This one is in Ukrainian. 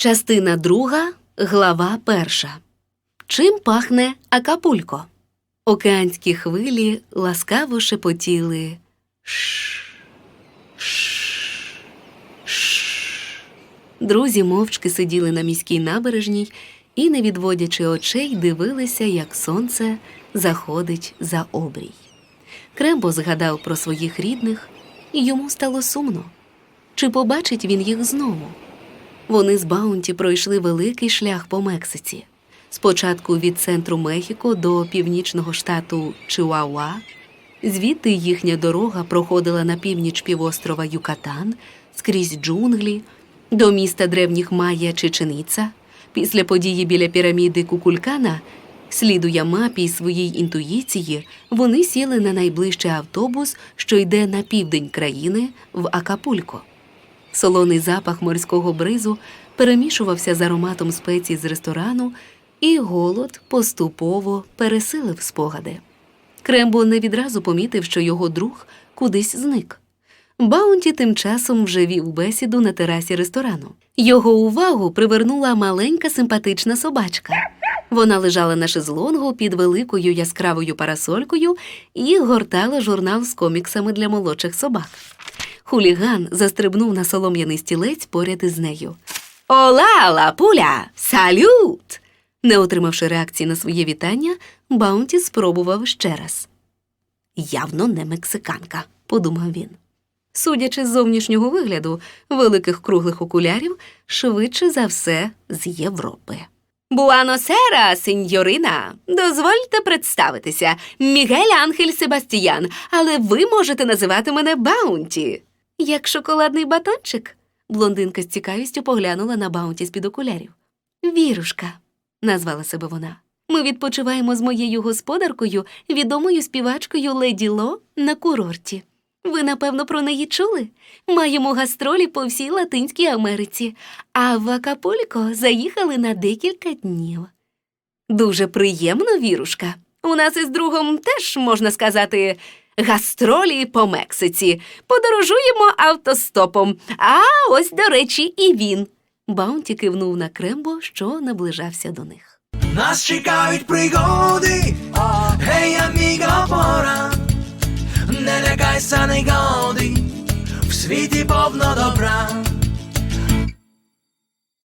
Частина друга, глава перша. Чим пахне Акапулько? Океанські хвилі ласкаво шепотіли. Ш. Ш. Ш. Друзі мовчки сиділи на міській набережній і, не відводячи очей, дивилися, як сонце заходить за обрій. Крембо згадав про своїх рідних, і йому стало сумно. Чи побачить він їх знову? Вони з Баунті пройшли великий шлях по Мексиці. Спочатку від центру Мехіко до північного штату Чиуауа. Звідти їхня дорога проходила на північ півострова Юкатан, скрізь джунглі, до міста древніх Майя Чечениця. Після події біля піраміди Кукулькана, слідуя мапі й своїй інтуїції, вони сіли на найближчий автобус, що йде на південь країни в Акапулько. Солоний запах морського бризу перемішувався з ароматом спецій з ресторану, і голод поступово пересилив спогади. Крембо не відразу помітив, що його друг кудись зник. Баунті тим часом вже вів бесіду на терасі ресторану. Його увагу привернула маленька симпатична собачка. Вона лежала на шезлонгу під великою яскравою парасолькою і гортала журнал з коміксами для молодших собак. Хуліган застрибнув на солом'яний стілець поряд із нею. Ола, лапуля! Салют! Не отримавши реакції на своє вітання, Баунті спробував ще раз. Явно не мексиканка, подумав він. Судячи з зовнішнього вигляду, великих круглих окулярів, швидше за все з Європи. Буаносера, сеньорина. Дозвольте представитися, Мігель Анхель Себастіян, але ви можете називати мене Баунті. Як шоколадний батончик. Блондинка з цікавістю поглянула на Баунті з-під окулярів. Вірушка, назвала себе вона. Ми відпочиваємо з моєю господаркою, відомою співачкою Леді Ло на курорті. Ви, напевно, про неї чули? Маємо гастролі по всій Латинській Америці, а в Акапулько заїхали на декілька днів. Дуже приємно, вірушка. У нас із другом теж, можна сказати, гастролі по Мексиці. Подорожуємо автостопом. А ось, до речі, і він. Баунті кивнув на Крембо, що наближався до них. Нас чекають пригоди, гей, аміга, пора, не лякайся негоди, в світі повно добра,